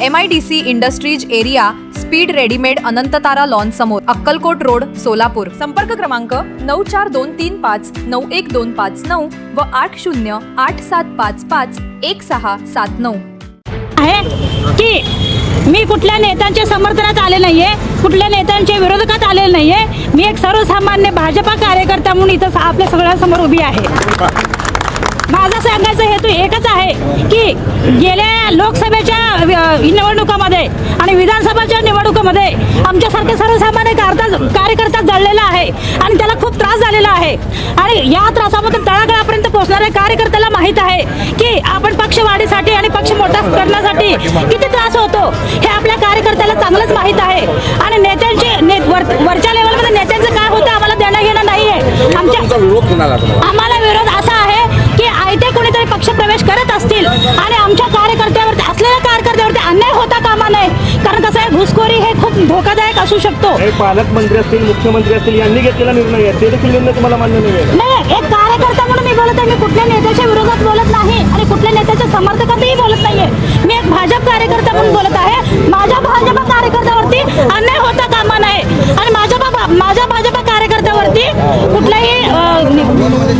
M I D C industries area speed readymade Anantatara lawn समोर Akkalkot road Solapur. संपर्क क्रमांक नऊ चार दोन तीन पाच नऊ एक दोन पाच नऊ व आठ शून्य आठ सात पाच पाच एक सहा सात नऊ. आहे की मी कुठल्या नेत्यांच्या समर्थनात आले नाहीये कुठल्या नेत्यांच्या विरोधकात आले नाहीये मी एक सर्वसामान्य भाजपा कार्यकर्ता म्हणून इथं आपल्या सगळ्यांसमोर उभी आहे. माझा सांगायचा हेतू एकच आहे की गेल्या लोकसभेच्या निवडणुकामध्ये आणि विधानसभाच्या निवडणुकामध्ये आमच्यासारखे सर्वसामान्य कारता- कार्यकर्ता जळलेला आहे आणि त्याला खूप त्रास झालेला आहे. आणि या त्रासामधून तळागाळापर्यंत पोहोचणाऱ्या कार्यकर्त्याला माहीत आहे की आपण पक्षवाढीसाठी आणि पक्ष मोठा करण्यासाठी किती त्रास होतो हे आपल्या कार्यकर्त्याला चांगलंच माहीत आहे. आणि नेत्यांचे ने वर वरच्या लेवलमध्ये नेत्यांचं काय होतं आम्हाला देणं घेणं नाही आहे आमच्या नये कारण कसं आहे घुसखोरी हे खूप धोकादायक असू शकतो. हे पालकमंत्री असतील मुख्यमंत्री असतील यांनी घेतलेला निर्णय आहे. ते देखील निर्णय तुम्हाला मान्य नाही आहे. नाही एक कार्यकर्ता म्हणून मी बोलत आहे मी कुठल्या नेत्याच्या विरोधात बोलत नाही आणि कुठल्या नेत्याच्या समर्थकातही बोलत नाहीये. मी एक भाजप कार्यकर्ता म्हणून बोलत आहे. माझ्या भाजप कार्यकर्त्यावरती अन्याय होता कामा नये. आणि माझ्या बाबा माझ्या भाजप कार्यकर्त्यावरती कुठलाही अं,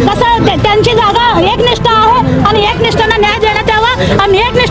कसं त्या- त्यांची जागा एकनिष्ठ आहे आणि एकनिष्ठांना न्याय देण्यात यावा आणि एकनिष्ठ